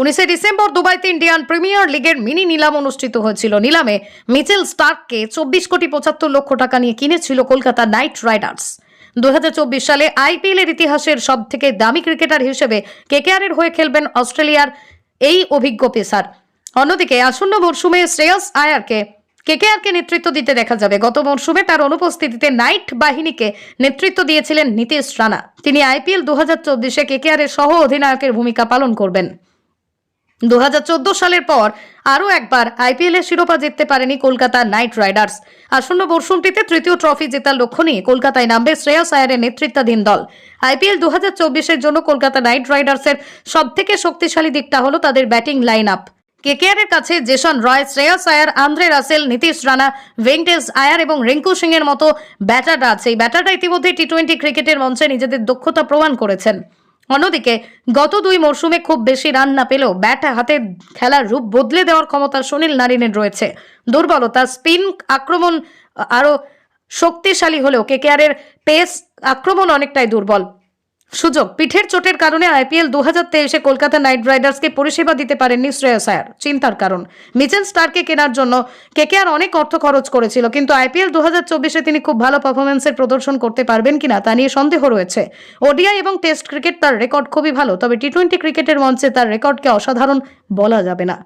উনিশে ডিসেম্বর দুবাইতে Indian premier লিগের মিনি নিলাম অনুষ্ঠিত হয়েছিল। নিলামে মিচেল স্টার্ককে চব্বিশ কোটি পঁচাত্তর লক্ষ টাকা নিয়ে কিনেছিল কলকাতা নাইট রাইডার্স। দুহাজার চব্বিশ সালে আইপিএল এর ইতিহাসের সব থেকে দামি ক্রিকেটার হিসেবে কেকেআর এর হয়ে খেলবেন অস্ট্রেলিয়ার এই অভিজ্ঞ পেসার। অন্যদিকে আসন্ন মরশুমে শ্রেয়স আয়ারকে কেকেআরকে নেতৃত্ব দিতে দেখা যাবে। গত মরশুমে তার অনুপস্থিতিতে নাইট বাহিনীকে নেতৃত্ব দিয়েছিলেন নীতিশ রানা। তিনি আইপিএল দু হাজার চব্বিশে কেকেআর এর সহ অধিনায়কের ভূমিকা পালন করবেন। দু হাজার চোদ্দ সালের পর আরও একবার আইপিএল এর শিরোপা জিততে পারেনি কলকাতা নাইট রাইডার্স। আসন্ন মরশুমটিতে তৃতীয় ট্রফি জেতার লক্ষ্য নিয়ে কলকাতায় নামবে শ্রেয়স আয়ারের নেতৃত্বাধীন দল। আইপিএল দু হাজার জন্য কলকাতা নাইট রাইডার্সের সব থেকে শক্তিশালী দিকটা হলো তাদের ব্যাটিং লাইন আপ কেকেআর এর কাছে Jason Roy, Shreyas Iyer, Andre Russell, Nitish Rana, Venkatesh Iyer এবং রিঙ্কু সিং এর মতো ব্যাটাররা আছে। এই ব্যাটাররা ইতিমধ্যে টি টোয়েন্টি ক্রিকেটের মঞ্চে নিজেদের দক্ষতা প্রমাণ করেছেন। অন্যদিকে, গত দুই মরশুমে খুব বেশি রান না পেলেও ব্যাট হাতে খেলার রূপ বদলে দেওয়ার ক্ষমতা সুনীল নারিনের রয়েছে। দুর্বলতা, স্পিন আক্রমণ আরও শক্তিশালী হলেও কেকেআরের পেস আক্রমণ অনেকটাই দুর্বল। সুযোগ, পিঠের চোটের কারণে আইপিএল দু হাজার তেইশে কলকাতা নাইট রাইডার্সকে পরিষেবা দিতে পারেননি শ্রেয়স আয়ার, চিন্তার কারণ। মিচেল স্টারকে কেনার জন্য কেকেআর অনেক অর্থ খরচ করেছিল, কিন্তু আইপিএল দু হাজার চব্বিশে তিনি খুব ভালো পারফরমেন্সের প্রদর্শন করতে পারবেন কিনা তা নিয়ে সন্দেহ রয়েছে। ওডিআই এবং টেস্ট ক্রিকেট তার রেকর্ড খুবই ভালো, তবে টি টোয়েন্টি ক্রিকেটের মঞ্চে তার রেকর্ডকে অসাধারণ বলা যাবে না।